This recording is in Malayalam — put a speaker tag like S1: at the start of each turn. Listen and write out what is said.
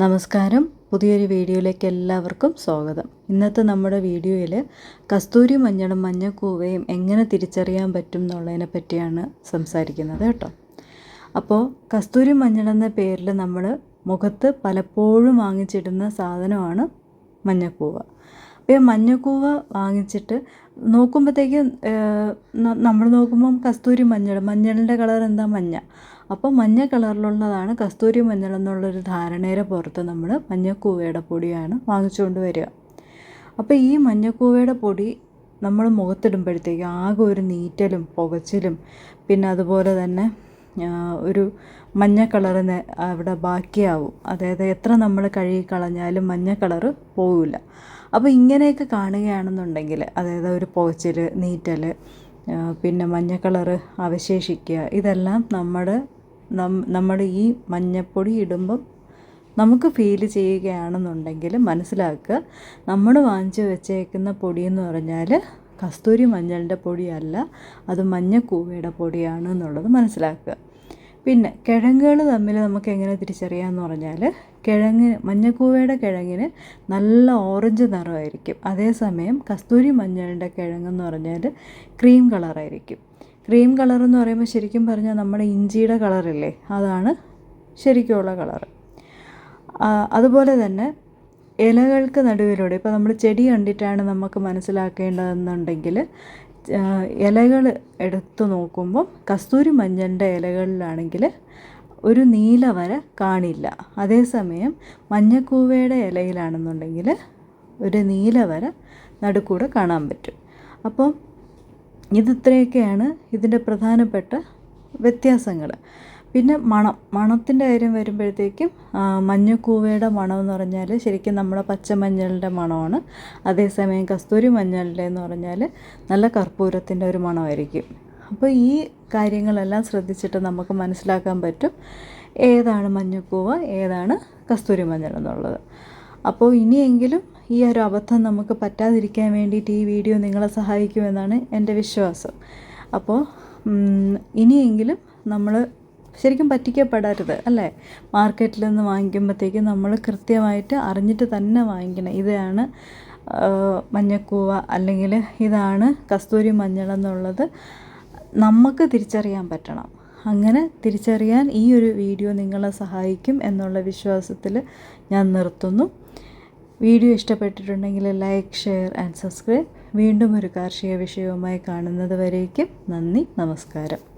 S1: നമസ്കാരം. പുതിയൊരു വീഡിയോയിലേക്ക് എല്ലാവർക്കും സ്വാഗതം. ഇന്നത്തെ നമ്മുടെ വീഡിയോയിൽ കസ്തൂരി മഞ്ഞളും മഞ്ഞക്കൂവയും എങ്ങനെ തിരിച്ചറിയാൻ പറ്റും എന്നുള്ളതിനെ പറ്റിയാണ് സംസാരിക്കുന്നത് കേട്ടോ. അപ്പോൾ കസ്തൂരി മഞ്ഞളെന്ന പേരിൽ നമ്മൾ മുഖത്ത് പലപ്പോഴും വാങ്ങിച്ചിടുന്ന സാധനമാണ് മഞ്ഞക്കൂവ. അപ്പോൾ ഈ മഞ്ഞക്കൂവ വാങ്ങിച്ചിട്ട് നോക്കുമ്പോഴത്തേക്കും നമ്മൾ നോക്കുമ്പം കസ്തൂരി മഞ്ഞൾ മഞ്ഞളിന്റെ കളർ എന്താ മഞ്ഞ? അപ്പോൾ മഞ്ഞ കളറിലുള്ളതാണ് കസ്തൂരി മഞ്ഞൾ എന്നുള്ളൊരു ധാരണയുടെ പുറത്ത് നമ്മൾ മഞ്ഞക്കൂവയുടെ പൊടിയാണ് വാങ്ങിച്ചുകൊണ്ട് വരിക. അപ്പോൾ ഈ മഞ്ഞക്കൂവയുടെ പൊടി നമ്മൾ മുഖത്തിടുമ്പോഴത്തേക്ക് ആകെ ഒരു നീറ്റലും പുകച്ചിലും പിന്നെ അതുപോലെ തന്നെ ഒരു മഞ്ഞ കളറ് അവിടെ ബാക്കിയാവും. അതായത് എത്ര നമ്മൾ കഴുകി കളഞ്ഞാലും മഞ്ഞ കളറ് പോവില്ല. അപ്പോൾ ഇങ്ങനെയൊക്കെ കാണുകയാണെന്നുണ്ടെങ്കിൽ അതായത് ഒരു പുകച്ചിൽ നീറ്റൽ പിന്നെ മഞ്ഞ കളറ് അവശേഷിക്കുക ഇതെല്ലാം നമ്മുടെ നമ്മൾ ഈ മഞ്ഞപ്പൊടി ഇടുമ്പം നമുക്ക് ഫീൽ ചെയ്യുകയാണെന്നുണ്ടെങ്കിൽ മനസ്സിലാക്കുക. നമ്മൾ വാങ്ങിച്ച് വെച്ചേക്കുന്ന പൊടി എന്ന് പറഞ്ഞാൽ കസ്തൂരി മഞ്ഞളിന്റെ പൊടിയല്ല അത് മഞ്ഞക്കൂവയുടെ പൊടിയാണ് എന്നുള്ളത് മനസ്സിലാക്കുക. പിന്നെ കിഴങ്ങുകൾ തമ്മിൽ നമുക്ക് എങ്ങനെ തിരിച്ചറിയാമെന്ന് പറഞ്ഞാൽ കിഴങ്ങ് മഞ്ഞക്കൂവയുടെ കിഴങ്ങിന് നല്ല ഓറഞ്ച് നിറമായിരിക്കും. അതേസമയം കസ്തൂരി മഞ്ഞളിന്റെ കിഴങ്ങെന്ന് പറഞ്ഞാൽ ക്രീം കളറായിരിക്കും ക്രീം കളർ എന്ന് പറയുമ്പോൾ ശരിക്കും പറഞ്ഞാൽ നമ്മുടെ ഇഞ്ചിയുടെ കളറില്ലേ അതാണ് ശരിക്കുമുള്ള കളർ. അതുപോലെ തന്നെ ഇലകൾക്ക് നടുവിലൂടെ ഇപ്പോൾ നമ്മൾ ചെടി കണ്ടിട്ടാണ് നമുക്ക് മനസ്സിലാക്കേണ്ടതെന്നുണ്ടെങ്കിൽ ഇലകൾ എടുത്തു നോക്കുമ്പം കസ്തൂരി മഞ്ഞളിന്റെ ഇലകളിലാണെങ്കിൽ ഒരു നീല വര കാണില്ല. അതേസമയം മഞ്ഞക്കൂവയുടെ ഇലയിലാണെന്നുണ്ടെങ്കിൽ ഒരു നീല വര നടുക്കൂടെ കാണാൻ പറ്റും. അപ്പം ഇതിത്രയൊക്കെയാണ് ഇതിന്റെ പ്രധാനപ്പെട്ട വ്യത്യാസങ്ങൾ. പിന്നെ മണം. മണത്തിന്റെ കാര്യം വരുമ്പോഴത്തേക്കും മഞ്ഞക്കൂവയുടെ മണം എന്ന് പറഞ്ഞാൽ ശരിക്കും നമ്മുടെ പച്ചമഞ്ഞളുടെ മണമാണ്. അതേസമയം കസ്തൂരി മഞ്ഞളുടെ എന്ന് പറഞ്ഞാൽ നല്ല കർപ്പൂരത്തിന്റെ ഒരു മണമായിരിക്കും. അപ്പോൾ ഈ കാര്യങ്ങളെല്ലാം ശ്രദ്ധിച്ചിട്ട് നമുക്ക് മനസ്സിലാക്കാൻ പറ്റും ഏതാണ് മഞ്ഞക്കൂവ ഏതാണ് കസ്തൂരി മഞ്ഞൾ എന്നുള്ളത്. അപ്പോൾ ഇനിയെങ്കിലും ഈ ഒരു അബദ്ധം നമുക്ക് പറ്റാതിരിക്കാൻ വേണ്ടിയിട്ട് ഈ വീഡിയോ നിങ്ങളെ സഹായിക്കുമെന്നാണ് എന്റെ വിശ്വാസം. അപ്പോൾ ഇനിയെങ്കിലും നമ്മൾ ശരിക്കും പറ്റിക്കപ്പെടരുത് അല്ലേ? മാർക്കറ്റിൽ നിന്ന് വാങ്ങിക്കുമ്പോഴത്തേക്കും നമ്മൾ കൃത്യമായിട്ട് അറിഞ്ഞിട്ട് തന്നെ വാങ്ങിക്കണം. ഇതാണ് മഞ്ഞക്കൂവ അല്ലെങ്കിൽ ഇതാണ് കസ്തൂരി മഞ്ഞൾ എന്നുള്ളത് നമുക്ക് തിരിച്ചറിയാൻ പറ്റണം. അങ്ങനെ തിരിച്ചറിയാൻ ഈ ഒരു വീഡിയോ നിങ്ങളെ സഹായിക്കും എന്നുള്ള വിശ്വാസത്തിൽ ഞാൻ നിർത്തുന്നു. വീഡിയോ ഇഷ്ടപ്പെട്ടിട്ടുണ്ടെങ്കിൽ ലൈക്ക് ഷെയർ ആൻഡ് സബ്സ്ക്രൈബ് വീണ്ടും ഒരു കാർഷിക വിഷയവുമായി കാണുന്നത് വരേക്കും നന്ദി നമസ്കാരം.